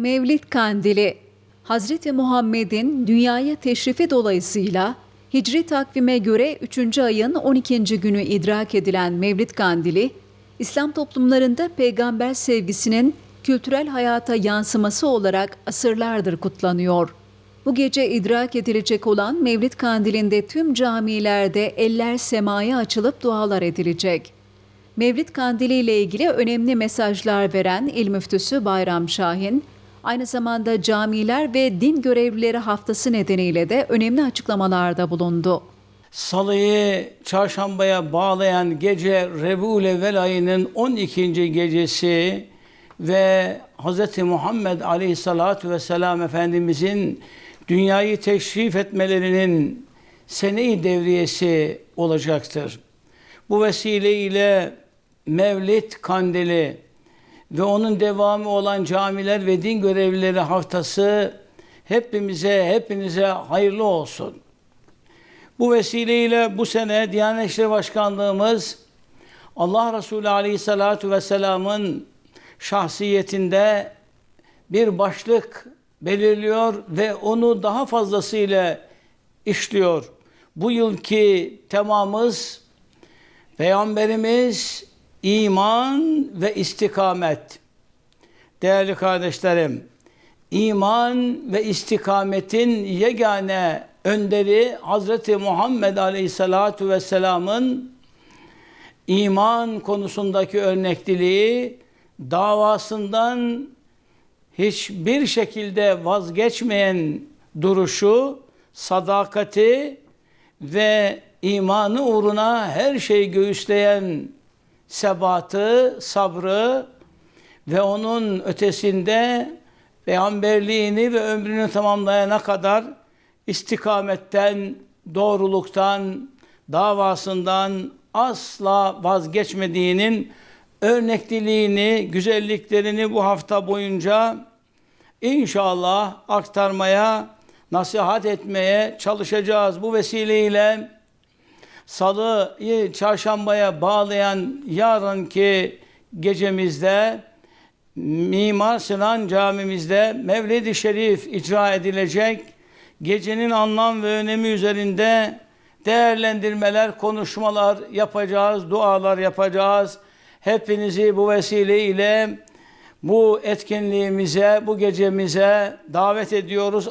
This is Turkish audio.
Mevlid Kandili Hazreti Muhammed'in dünyaya teşrifi dolayısıyla Hicri takvime göre 3. ayın 12. günü idrak edilen Mevlid Kandili, İslam toplumlarında peygamber sevgisinin kültürel hayata yansıması olarak asırlardır kutlanıyor. Bu gece idrak edilecek olan Mevlid Kandili'nde tüm camilerde eller semaya açılıp dualar edilecek. Mevlid Kandili ile ilgili önemli mesajlar veren İl Müftüsü Bayram Şahin, aynı zamanda camiler ve din görevlileri haftası nedeniyle de önemli açıklamalarda bulundu. Salıyı çarşambaya bağlayan gece Rebul Evvel ayının 12. gecesi ve Hz. Muhammed Aleyhisselatü Vesselam Efendimizin dünyayı teşrif etmelerinin sene-i devriyesi olacaktır. Bu vesileyle Mevlid Kandili ve onun devamı olan camiler ve din görevlileri haftası hepimize, hepinize hayırlı olsun. Bu vesileyle bu sene Diyanet İşleri Başkanlığımız Allah Resulü Aleyhisselatü Vesselam'ın şahsiyetinde bir başlık belirliyor ve onu daha fazlasıyla işliyor. Bu yılki temamız Peygamberimiz iman ve istikamet. Değerli kardeşlerim, iman ve istikametin yegane önderi Hazreti Muhammed Aleyhisselatu Vesselam'ın iman konusundaki örnekliliği davasından hiçbir şekilde vazgeçmeyen duruşu, sadakati ve imanı uğruna her şeyi göğüsleyen sebatı, sabrı ve onun ötesinde peygamberliğini ve ömrünü tamamlayana kadar istikametten, doğruluktan, davasından asla vazgeçmediğinin örnekliliğini, güzelliklerini bu hafta boyunca inşallah aktarmaya, nasihat etmeye çalışacağız. Bu vesileyle Salı'yı çarşambaya bağlayan yarınki gecemizde Mimar Sinan Camimizde Mevlid-i Şerif icra edilecek. Gecenin anlam ve önemi üzerinde değerlendirmeler, konuşmalar yapacağız, dualar yapacağız. Hepinizi bu vesileyle bu etkinliğimize, bu gecemize davet ediyoruz.